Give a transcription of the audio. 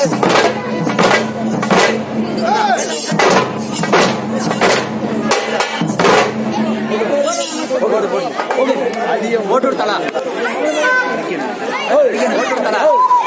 ஓட்டு ஓட்டு ஓட்டு ஓட்டு ஓட்டு ஓட்டு ஓட்டு